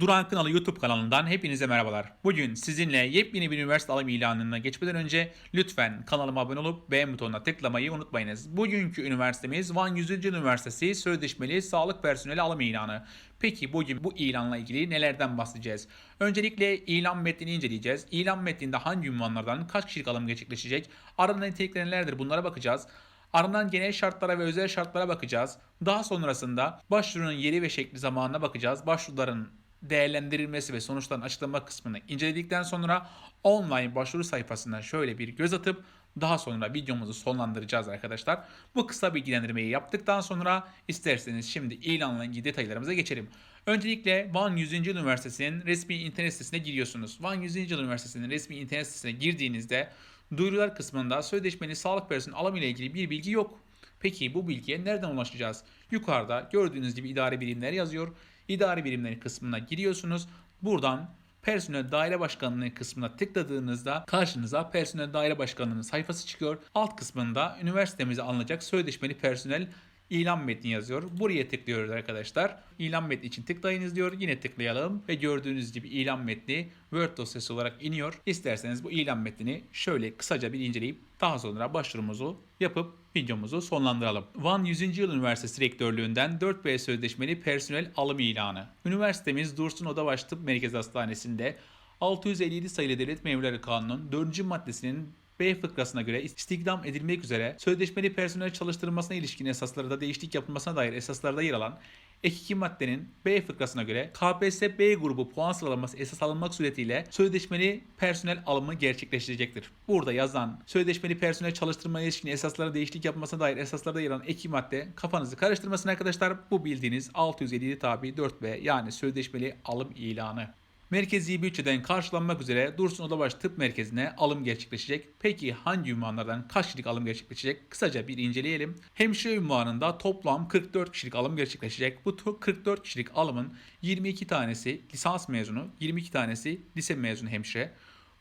Duran Kınalı YouTube kanalından hepinize merhabalar. Bugün sizinle yepyeni bir üniversite alım ilanına geçmeden önce lütfen kanalıma abone olup beğen butonuna tıklamayı unutmayınız. Bugünkü üniversitemiz Van Yüzyıl Üniversitesi Sözleşmeli Sağlık Personeli alım ilanı. Peki bugün bu ilanla ilgili nelerden bahsedeceğiz? Öncelikle ilan metnini inceleyeceğiz. İlan metninde hangi ünvanlardan kaç kişilik alım gerçekleşecek? Aranan nitelikler nelerdir bunlara bakacağız. Aranan genel şartlara ve özel şartlara bakacağız. Daha sonrasında başvurunun yeri ve şekli zamanına bakacağız. Başvuruların değerlendirilmesi ve sonuçların açıklama kısmını inceledikten sonra online başvuru sayfasına şöyle bir göz atıp daha sonra videomuzu sonlandıracağız arkadaşlar. Bu kısa bilgilendirmeyi yaptıktan sonra isterseniz şimdi ilanla ilgili detaylarımıza geçelim. Öncelikle Van 100. Yıl Üniversitesi'nin resmi internet sitesine giriyorsunuz. Van 100. Yıl Üniversitesi'nin resmi internet sitesine girdiğinizde duyurular kısmında sözleşmeli sağlık personeli alımı ile ilgili bir bilgi yok. Peki bu bilgiye nereden ulaşacağız? Yukarıda gördüğünüz gibi idare birimleri yazıyor. İdari birimleri kısmına giriyorsunuz. Buradan Personel Daire Başkanlığı kısmına tıkladığınızda karşınıza Personel Daire Başkanlığı'nın sayfası çıkıyor. Alt kısmında üniversitemize alınacak sözleşmeli personel ilan metni yazıyor. Buraya tıklıyoruz arkadaşlar. İlan metni için tıklayınız diyor. Yine tıklayalım ve gördüğünüz gibi ilan metni Word dosyası olarak iniyor. İsterseniz bu ilan metnini şöyle kısaca bir inceleyip daha sonra başvurumuzu yapıp videomuzu sonlandıralım. Van 100. Yıl Üniversitesi Rektörlüğü'nden 4B sözleşmeli personel alım ilanı. Üniversitemiz Dursun Odabaş Tıp Merkezi Hastanesi'nde 657 sayılı Devlet Memurları Kanunu'nun 4. maddesinin B fıkrasına göre istihdam edilmek üzere sözleşmeli personel çalıştırılmasına ilişkin esaslarda değişiklik yapılmasına dair esaslarda yer alan ek 2 maddenin B fıkrasına göre KPSS B grubu puan sıralaması esas alınmak suretiyle sözleşmeli personel alımı gerçekleştirecektir. Burada yazan sözleşmeli personel çalıştırmaya ilişkin esaslara değişiklik yapılmasına dair esaslarda yer alan ek 2 madde kafanızı karıştırmasın arkadaşlar. Bu bildiğiniz 657 tabi 4B yani sözleşmeli alım ilanı. Merkezi bütçeden karşılanmak üzere Dursun Odabaş Tıp Merkezi'ne alım gerçekleşecek. Peki hangi ünvanlardan kaç kişilik alım gerçekleşecek? Kısaca bir inceleyelim. Hemşire ünvanında toplam 44 kişilik alım gerçekleşecek. Bu 44 kişilik alımın 22 tanesi lisans mezunu, 22 tanesi lise mezunu hemşire.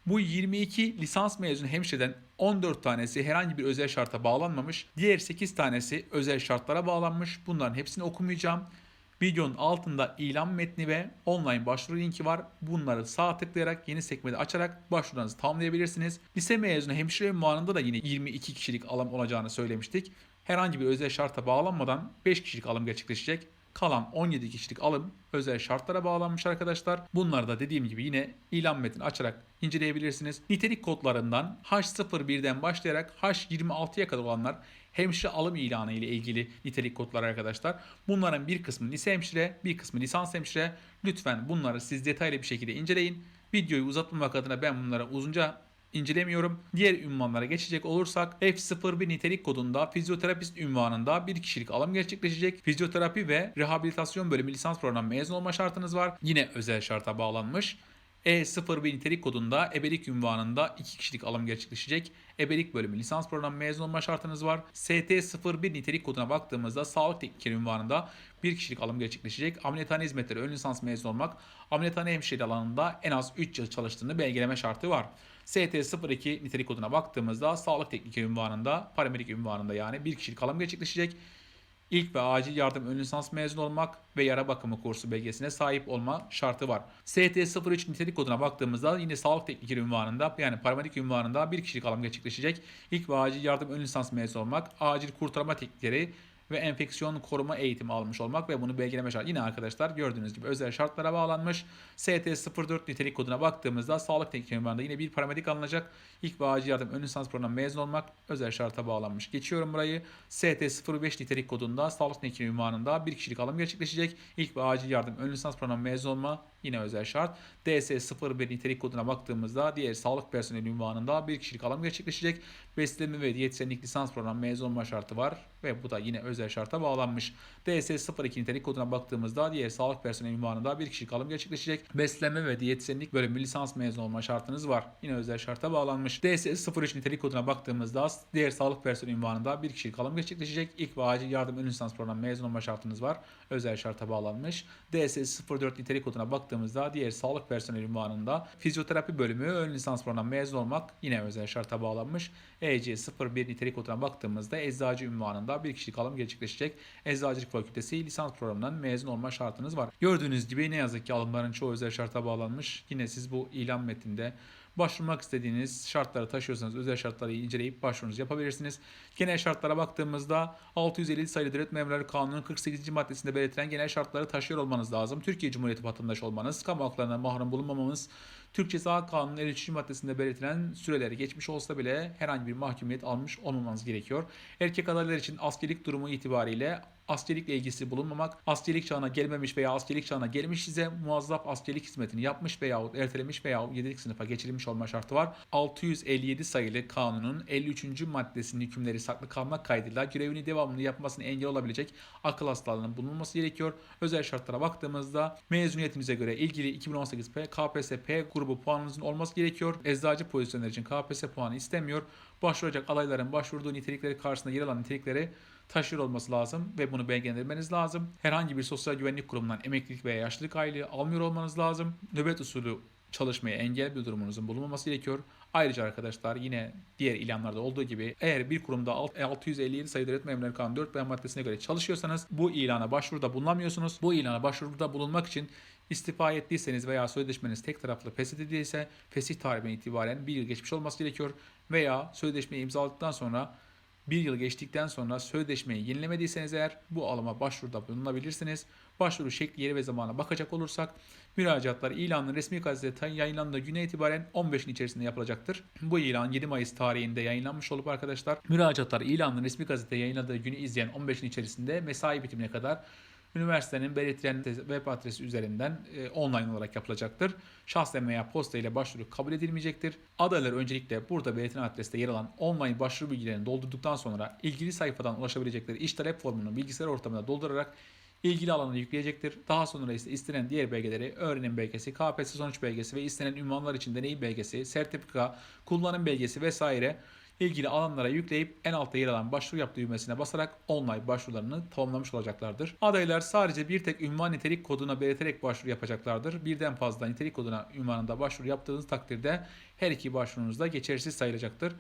Bu 22 lisans mezunu hemşireden 14 tanesi herhangi bir özel şarta bağlanmamış. Diğer 8 tanesi özel şartlara bağlanmış. Bunların hepsini okumayacağım. Videonun altında ilan metni ve online başvuru linki var. Bunları sağ tıklayarak yeni sekmede açarak başvurularınızı tamamlayabilirsiniz. Lise mezunu hemşire ünvanında da yine 22 kişilik alım olacağını söylemiştik. Herhangi bir özel şarta bağlanmadan 5 kişilik alım gerçekleşecek. Kalan 17 kişilik alım özel şartlara bağlanmış arkadaşlar. Bunları da dediğim gibi yine ilan metni açarak inceleyebilirsiniz. Nitelik kodlarından H01'den başlayarak H26'ya kadar olanlar hemşire alım ilanı ile ilgili nitelik kodları arkadaşlar. Bunların bir kısmı lise hemşire, bir kısmı lisans hemşire. Lütfen bunları siz detaylı bir şekilde inceleyin. Videoyu uzatmamak adına ben bunlara uzunca incelemiyorum. Diğer ünvanlara geçecek olursak F01 nitelik kodunda fizyoterapist ünvanında bir kişilik alım gerçekleşecek. Fizyoterapi ve rehabilitasyon bölümü lisans programı mezun olma şartınız var. Yine özel şarta bağlanmış. E01 nitelik kodunda ebelik ünvanında 2 kişilik alım gerçekleşecek. Ebelik bölümü lisans programı mezun olma şartınız var. ST01 nitelik koduna baktığımızda sağlık teknikeri ünvanında 1 kişilik alım gerçekleşecek. Ameliyathane hizmetleri ön lisans mezun olmak, ameliyathane hemşire alanında en az 3 yıl çalıştığını belgeleme şartı var. ST02 nitelik koduna baktığımızda sağlık teknikeri ünvanında, paramedik ünvanında yani 1 kişilik alım gerçekleşecek. İlk ve acil yardım ön lisans mezun olmak ve yara bakımı kursu belgesine sahip olma şartı var. ST03 nitelik koduna baktığımızda yine sağlık teknikeri ünvanında yani paramedik ünvanında bir kişilik alım gerçekleşecek. İlk ve acil yardım ön lisans mezun olmak, acil kurtarma teknikleri ve enfeksiyon koruma eğitimi almış olmak ve bunu belgeleme şartı. Yine arkadaşlar gördüğünüz gibi özel şartlara bağlanmış. ST04 nitelik koduna baktığımızda sağlık teknikeri ünvanında yine bir paramedik alınacak. İlk ve acil yardım ön lisans programı mezun olmak özel şarta bağlanmış. Geçiyorum burayı. ST05 nitelik kodunda sağlık teknikeri ünvanında bir kişilik alım gerçekleşecek. İlk ve acil yardım ön lisans programı mezun olma yine özel şart. DS01 nitelik koduna baktığımızda diğer sağlık personeli ünvanında bir kişilik alım gerçekleşecek. Besleme ve diyetisyenlik lisans programı mezun olma şartı var ve bu da yine özel şarta bağlanmış. DS02 nitelik koduna baktığımızda diğer sağlık personeli ünvanında bir kişilik alım gerçekleşecek. Besleme ve diyetisyenlik bölümü lisans mezun olma şartınız var. Yine özel şarta bağlanmış. DS03 nitelik koduna baktığımızda diğer sağlık personeli ünvanında bir kişilik alım gerçekleşecek. İlk ve acil yardım ön lisans programı mezun olma şartınız var. Özel şarta bağlanmış. DS04 nitelik koduna baktığımızda diğer sağlık personeli ünvanında fizyoterapi bölümü ön lisans programı mezun olmak yine özel şarta bağlanmış. EC01 nitelik koduna baktığımızda eczacı ünvanında bir kişilik alım gerçekleşecek. Eczacılık Fakültesi lisans programından mezun olma şartınız var. Gördüğünüz gibi ne yazık ki alımların çoğu özel şarta bağlanmış. Yine siz bu ilan metninde başvurmak istediğiniz şartları taşıyorsanız özel şartları inceleyip başvurunuzu yapabilirsiniz. Genel şartlara baktığımızda 650 sayılı Devlet Memurları Kanunu'nun 48. maddesinde belirtilen genel şartları taşıyor olmanız lazım. Türkiye Cumhuriyeti vatandaşı olmanız, kamu haklarından mahrum bulunmamamız, Türk Ceza Kanunu'nun 53. maddesinde belirtilen süreleri geçmiş olsa bile herhangi bir mahkumiyet almış olmamanız gerekiyor. Erkek adaylar için askerlik durumu itibariyle askerlikle ilgisi bulunmamak, askerlik çağına gelmemiş veya askerlik çağına gelmiş ise muazzaf askerlik hizmetini yapmış veyahut ertelemiş veya 7. sınıfa geçirilmiş olma şartı var. 657 sayılı kanunun 53. maddesinin hükümleri saklı kalmak kaydıyla görevini devamlı yapmasını engel olabilecek akıl hastalığının bulunması gerekiyor. Özel şartlara baktığımızda mezuniyetinize göre ilgili 2018 P, KPSS grubu puanınızın olması gerekiyor. Eczacı pozisyonları için KPSS puanı istemiyor. Başvuracak adayların başvurduğu nitelikleri karşısında yer alan nitelikleri taşıyor olması lazım ve bunu belgelendirmeniz lazım. Herhangi bir sosyal güvenlik kurumundan emeklilik veya yaşlılık aylığı almıyor olmanız lazım. Nöbet usulü çalışmaya engel bir durumunuzun bulunmaması gerekiyor. Ayrıca arkadaşlar yine diğer ilanlarda olduğu gibi eğer bir kurumda 657 sayılı Devlet Memurları Kanunu 4 beyan maddesine göre çalışıyorsanız bu ilana başvuruda bulunamıyorsunuz. Bu ilana başvuruda bulunmak için istifa ettiyseniz veya sözleşmeniz tek taraflı feshedildiyse fesih tarihinden itibaren bir yıl geçmiş olması gerekiyor veya sözleşmeyi imzaladıktan sonra bir yıl geçtikten sonra sözleşmeyi yenilemediyseniz eğer bu alıma başvuruda bulunabilirsiniz. Başvuru şekli, yeri ve zamana bakacak olursak müracaatlar ilanın resmi gazetede yayınlandığı güne itibaren 15'in içerisinde yapılacaktır. Bu ilan 7 Mayıs tarihinde yayınlanmış olup arkadaşlar müracaatlar ilanın resmi gazetede yayınladığı günü izleyen 15'in içerisinde mesai bitimine kadar üniversitenin belirtilen web adresi üzerinden e, online olarak yapılacaktır. Şahsen veya posta ile başvuru kabul edilmeyecektir. Adaylar öncelikle burada belirtilen adreste yer alan online başvuru bilgilerini doldurduktan sonra ilgili sayfadan ulaşabilecekleri iş talep formunu bilgisayar ortamına doldurarak ilgili alana yükleyecektir. Daha sonra ise istenen diğer belgeleri öğrenim belgesi, KPSS sonuç belgesi ve istenen ünvanlar için deneyim belgesi, sertifika, kullanım belgesi vesaire ilgili alanlara yükleyip en altta yer alan başvuru yap düğmesine basarak online başvurularını tamamlamış olacaklardır. Adaylar sadece bir tek ünvan nitelik koduna belirterek başvuru yapacaklardır. Birden fazla nitelik koduna ünvanında başvuru yaptığınız takdirde her iki başvurunuz da geçersiz sayılacaktır.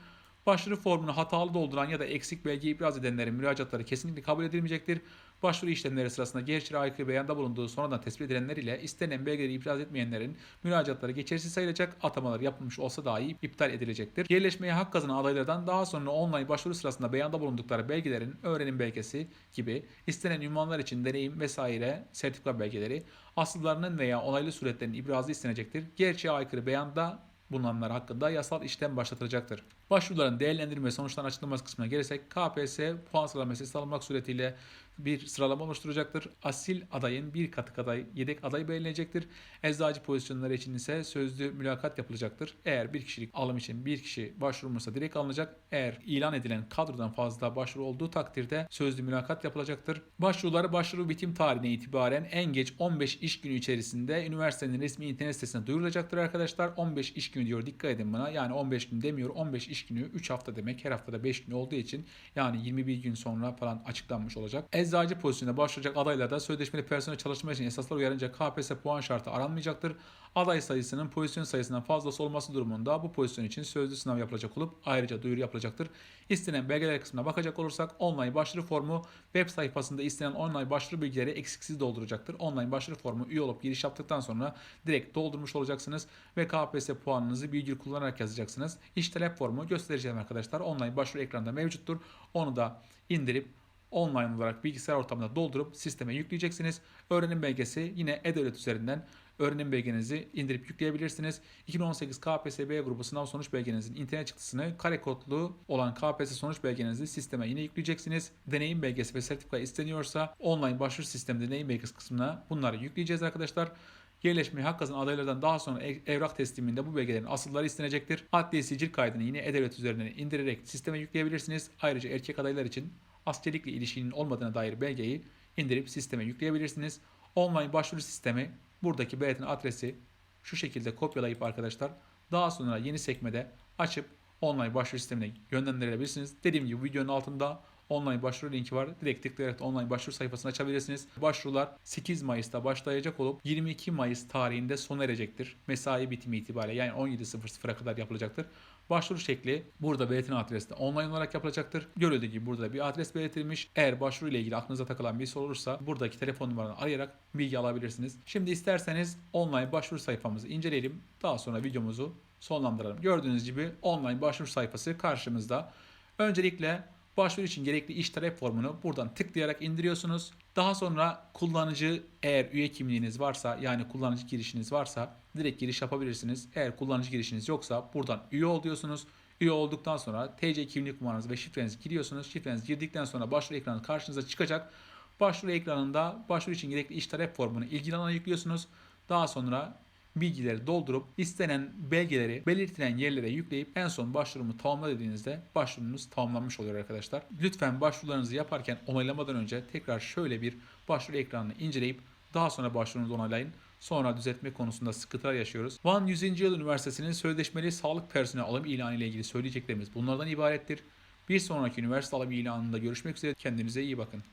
Başvuru formunu hatalı dolduran ya da eksik belge ibraz edenlerin müracaatları kesinlikle kabul edilmeyecektir. Başvuru işlemleri sırasında gerçeğe aykırı beyanda bulunduğu sonradan tespit edilenler ile istenen belgeleri ibraz etmeyenlerin müracaatları geçersiz sayılacak, atamalar yapılmış olsa dahi iptal edilecektir. Yerleşmeye hak kazanan adaylardan daha sonra online başvuru sırasında beyanda bulundukları belgelerin öğrenim belgesi gibi istenen ünvanlar için deneyim vesaire sertifika belgeleri asıllarının veya onaylı suretlerin ibrazı istenecektir. Gerçeğe aykırı beyanda bulunanlar hakkında yasal işlem başlatılacaktır. Başvuruların değerlendirme sonuçlarının açıklaması kısmına gelirsek KPSS puan sıralaması alınmak suretiyle bir sıralama oluşturacaktır. Asil adayın bir katık aday, yedek aday belirlenecektir. Eczacı pozisyonları için ise sözlü mülakat yapılacaktır. Eğer bir kişilik alım için bir kişi başvurmuşsa direkt alınacak. Eğer ilan edilen kadrodan fazla başvuru olduğu takdirde sözlü mülakat yapılacaktır. Başvuruları başvuru bitim tarihine itibaren en geç 15 iş günü içerisinde üniversitenin resmi internet sitesine duyurulacaktır arkadaşlar. 15 iş günü diyor dikkat edin buna. Yani 15 gün demiyor 15 iş günü 3 hafta demek. Her haftada 5 gün olduğu için yani 21 gün sonra falan açıklanmış olacak. Eczacı pozisyonuna başvuracak adaylarda sözleşmeli personel çalışma için esaslar uyarınca KPSS puan şartı aranmayacaktır. Aday sayısının pozisyon sayısından fazlası olması durumunda bu pozisyon için sözlü sınav yapılacak olup ayrıca duyuru yapılacaktır. İstenen belgeler kısmına bakacak olursak online başvuru formu web sayfasında istenen online başvuru bilgileri eksiksiz dolduracaktır. Online başvuru formu üye olup giriş yaptıktan sonra direkt doldurmuş olacaksınız ve KPSS puanınızı bilgi kullanarak yazacaksınız. İş talep formu göstereceğim arkadaşlar. Online başvuru ekranda mevcuttur. Onu da indirip online olarak bilgisayar ortamında doldurup sisteme yükleyeceksiniz. Öğrenim belgesi yine e-devlet üzerinden öğrenim belgenizi indirip yükleyebilirsiniz. 2018 KPSS grubu sınav sonuç belgenizin internet çıktısını kare kodlu olan KPSS sonuç belgenizi sisteme yine yükleyeceksiniz. Deneyim belgesi ve sertifika isteniyorsa online başvuru sistemi deneyim belgesi kısmına bunları yükleyeceğiz arkadaşlar. Yerleşmeye hak kazanan adaylardan daha sonra evrak tesliminde bu belgelerin asılları istenecektir. Adli sicil kaydını yine e-devlet üzerinden indirerek sisteme yükleyebilirsiniz. Ayrıca erkek adaylar için askerlikle ilişkinin olmadığına dair belgeyi indirip sisteme yükleyebilirsiniz. Online başvuru sistemi buradaki belirtilen adresi şu şekilde kopyalayıp arkadaşlar daha sonra yeni sekmede açıp online başvuru sistemine yönlendirebilirsiniz. Dediğim gibi videonun altında online başvuru linki var. Direkt tıklayarak online başvuru sayfasını açabilirsiniz. Başvurular 8 Mayıs'ta başlayacak olup 22 Mayıs tarihinde sona erecektir. Mesai bitimi itibariyle yani 17.00'a kadar yapılacaktır. Başvuru şekli burada belirtilen adreste online olarak yapılacaktır. Görüldüğü gibi burada bir adres belirtilmiş. Eğer başvuru ile ilgili aklınıza takılan bir soru olursa buradaki telefon numaradan arayarak bilgi alabilirsiniz. Şimdi isterseniz online başvuru sayfamızı inceleyelim. Daha sonra videomuzu sonlandıralım. Gördüğünüz gibi online başvuru sayfası karşımızda. Öncelikle başvuru için gerekli iş talep formunu buradan tıklayarak indiriyorsunuz. Daha sonra kullanıcı eğer üye kimliğiniz varsa yani kullanıcı girişiniz varsa direkt giriş yapabilirsiniz. Eğer kullanıcı girişiniz yoksa buradan üye ol diyorsunuz. Üye olduktan sonra TC kimlik numaranızı ve şifrenizi giriyorsunuz. Şifrenizi girdikten sonra başvuru ekranı karşınıza çıkacak. Başvuru ekranında başvuru için gerekli iş talep formunu ilgili alana yüklüyorsunuz. Daha sonra bilgileri doldurup istenen belgeleri belirtilen yerlere yükleyip en son başvurumu tamamla dediğinizde başvurunuz tamamlanmış oluyor arkadaşlar. Lütfen başvurularınızı yaparken onaylamadan önce tekrar şöyle bir başvuru ekranını inceleyip daha sonra başvurunuzu onaylayın. Sonra düzeltme konusunda sıkıntılar yaşıyoruz. Van 100. Yıl Üniversitesi'nin sözleşmeli sağlık personeli alım ilanı ile ilgili söyleyeceklerimiz bunlardan ibarettir. Bir sonraki üniversite alım ilanında görüşmek üzere. Kendinize iyi bakın.